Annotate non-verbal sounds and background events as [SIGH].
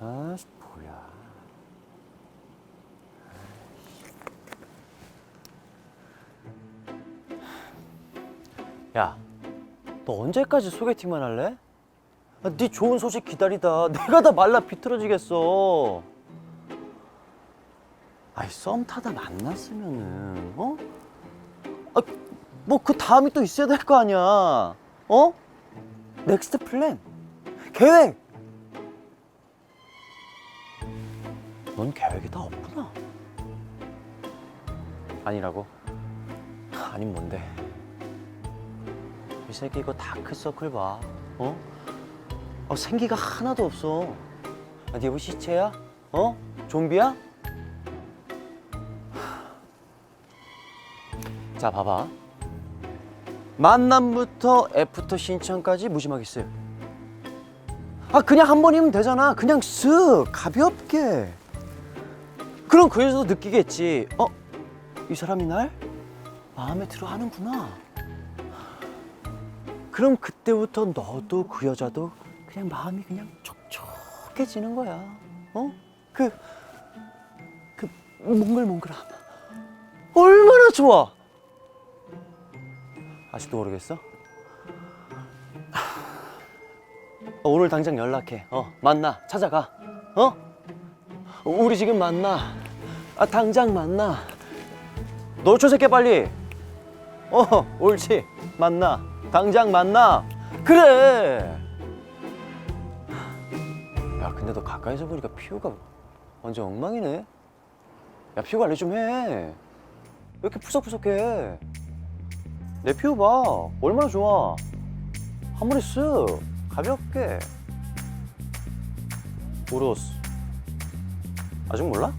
아씨 뭐야 야, 너 언제까지 소개팅만 할래? 아, 네 좋은 소식 기다리다 [LAUGHS] 내가 다 말라 비틀어지겠어. 아이 썸 타다 만났으면은 어? 뭐그 다음이 또 있어야 될 거 아니야. 어? 넥스트 플랜 계획 넌 계획이 다 없구나. 아니라고? 아님 뭔데? 이 새끼 이거 다크서클 봐. 어? 어 생기가 하나도 없어. 아, 네뭐 시체야? 어? 좀비야? 자, 봐봐. 만남부터 애프터 신청까지 무심하겠어요. 아, 그냥 한 번이면 되잖아. 그냥 쓱 가볍게. 그럼 그 여자도 느끼겠지. 어? 이 사람이 날 마음에 들어 하는구나. 그럼 그때부터 너도 그 여자도 그냥 마음이 그냥 촉촉해지는 거야. 어? 그, 그 몽글몽글함. 얼마나 좋아. 아직도 모르겠어? 어, 오늘 당장 연락해. 어, 만나. 찾아가. 어? 우리 지금 만나. 아, 당장 만나. 너저 새끼 빨리. 어, 옳지. 만나. 당장 만나. 그래. 야, 근데 너 가까이서 보니까 피부가 완전 엉망이네. 야, 피부 관리 좀 해. 왜 이렇게 푸석푸석해? 내 피부 봐. 얼마나 좋아. 한 번에 쓱 가볍게. 우로스. 아직 몰라?